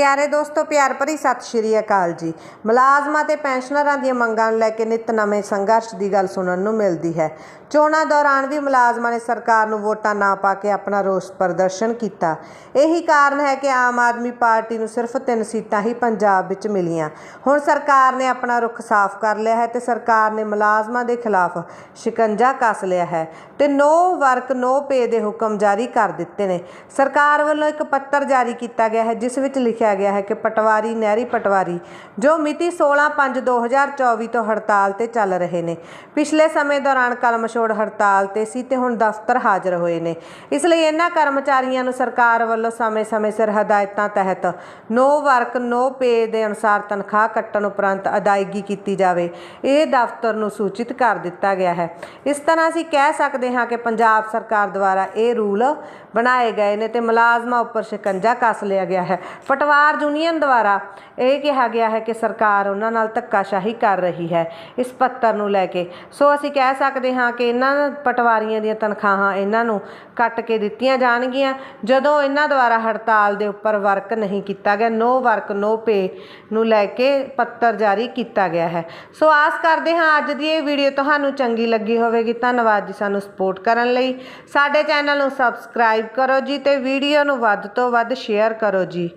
ਪਿਆਰੇ ਦੋਸਤੋ, ਪਿਆਰ ਭਰੀ ਸਤਿ ਸ਼੍ਰੀ ਅਕਾਲ ਜੀ। ਮੁਲਾਜ਼ਮਾਂ ਤੇ ਪੈਨਸ਼ਨਰਾਂ ਦੀਆਂ ਮੰਗਾਂ ਨੂੰ ਲੈ ਕੇ ਨਿਤ ਨਵੇਂ ਸੰਘਰਸ਼ ਦੀ ਗੱਲ ਸੁਣਨ ਨੂੰ ਮਿਲਦੀ ਹੈ। ਚੋਣਾਂ ਦੌਰਾਨ ਵੀ ਮੁਲਾਜ਼ਮਾਂ ਨੇ ਸਰਕਾਰ ਨੂੰ ਵੋਟਾਂ ਨਾ ਪਾ ਕੇ ਆਪਣਾ ਰੋਸ ਪ੍ਰਦਰਸ਼ਨ ਕੀਤਾ। ਇਹੀ ਕਾਰਨ ਹੈ ਕਿ ਆਮ ਆਦਮੀ ਪਾਰਟੀ ਨੂੰ ਸਿਰਫ ਤਿੰਨ ਸੀਟਾਂ ਹੀ ਪੰਜਾਬ ਵਿੱਚ ਮਿਲੀਆਂ। ਹੁਣ ਸਰਕਾਰ ਨੇ ਆਪਣਾ ਰੁਖ ਸਾਫ਼ ਕਰ ਲਿਆ ਹੈ ਤੇ ਸਰਕਾਰ ਨੇ ਮੁਲਾਜ਼ਮਾਂ ਦੇ ਖਿਲਾਫ ਸ਼ਿਕੰਜਾ ਕੱਸ ਲਿਆ ਹੈ ਤੇ ਨੋ ਵਰਕ, ਨੋ ਪੇ ਦੇ ਹੁਕਮ ਜਾਰੀ ਕਰ ਦਿੱਤੇ ਨੇ। ਸਰਕਾਰ ਵੱਲੋਂ ਇੱਕ ਪੱਤਰ ਜਾਰੀ ਕੀਤਾ ਗਿਆ ਹੈ, ਜਿਸ ਵਿੱਚ ਲਿਖਿਆ ਗਿਆ ਹੈ ਕਿ ਪਟਵਾਰੀ, ਨਹਿਰੀ ਪਟਵਾਰੀ ਜੋ ਮਿਤੀ 16/5/2024 ਤੋਂ ਹੜਤਾਲ ਤੇ ਚੱਲ ਰਹੇ ਨੇ। ਪਿਛਲੇ ਸਮੇਂ ਦੌਰਾਨ ਕਲਮਛੋੜ ਹੜਤਾਲ ਤੇ ਸੀ ਤੇ ਹੁਣ ਦਫ਼ਤਰ ਹਾਜ਼ਰ ਹੋਏ ਨੇ। ਇਸ ਲਈ ਇਹਨਾਂ ਕਰਮਚਾਰੀਆਂ ਨੂੰ ਸਰਕਾਰ ਵੱਲੋਂ ਸਮੇਂ-ਸਮੇਂ ਸਿਰ ਹਦਾਇਤਾਂ ਤਹਿਤ ਨੋ ਵਰਕ, ਨੋ ਪੇ ਦੇ ਅਨੁਸਾਰ ਤਨਖਾਹ ਕੱਟਣ ਉਪਰੰਤ ਅਦਾਇਗੀ ਕੀਤੀ ਜਾਵੇ, ਇਹ ਦਫ਼ਤਰ ਨੂੰ ਸੂਚਿਤ ਕਰ ਦਿੱਤਾ ਗਿਆ ਹੈ। ਇਸ ਤਰ੍ਹਾਂ ਅਸੀਂ ਕਹਿ ਸਕਦੇ ਹਾਂ ਕਿ ਪੰਜਾਬ ਸਰਕਾਰ ਦੁਆਰਾ ਇਹ ਰੂਲ ਬਣਾਏ ਗਏ ਨੇ ਤੇ ਮੁਲਾਜ਼ਮਾਂ ਉੱਪਰ ਸ਼ਿਕੰਜਾ ਕੱਸ ਲਿਆ ਗਿਆ ਹੈ। ਪਟਵਾਰ ਯੂਨੀਅਨ ਦੁਆਰਾ ਇਹ ਕਿਹਾ ਗਿਆ ਹੈ ਕਿ ਸਰਕਾਰ ਉਹਨਾਂ ਨਾਲ ਧੱਕਾਸ਼ਾਹੀ ਕਰ ਰਹੀ ਹੈ ਇਸ ਪੱਤਰ ਨੂੰ ਲੈ ਕੇ। ਸੋ ਅਸੀਂ ਕਹਿ ਸਕਦੇ ਹਾਂ ਕਿ ਇਹਨਾਂ ਪਟਵਾਰੀਆਂ ਦੀਆਂ ਤਨਖਾਹਾਂ ਇਹਨਾਂ ਨੂੰ ਕੱਟ ਕੇ ਦਿੱਤੀਆਂ ਜਾਣਗੀਆਂ। ਜਦੋਂ ਇਹਨਾਂ ਦੁਆਰਾ ਹੜਤਾਲ ਦੇ ਉੱਪਰ ਵਰਕ ਨਹੀਂ ਕੀਤਾ ਗਿਆ, ਨੋ ਵਰਕ, ਨੋ ਪੇ ਨੂੰ ਲੈ ਕੇ ਪੱਤਰ ਜਾਰੀ ਕੀਤਾ ਗਿਆ ਹੈ। ਸੋ ਆਸ ਕਰਦੇ ਹਾਂ ਅੱਜ ਦੀ ਇਹ ਵੀਡੀਓ ਤੁਹਾਨੂੰ ਚੰਗੀ ਲੱਗੀ ਹੋਵੇਗੀ। ਧੰਨਵਾਦ ਜੀ ਸਾਨੂੰ ਸਪੋਰਟ ਕਰਨ ਲਈ। ਸਾਡੇ ਚੈਨਲ ਨੂੰ ਸਬਸਕ੍ਰਾਈਬ ਕਰੋ ਜੀ ਤੇ ਵੀਡੀਓ ਨੂੰ ਵੱਧ ਤੋਂ ਵੱਧ ਸ਼ੇਅਰ ਕਰੋ ਜੀ।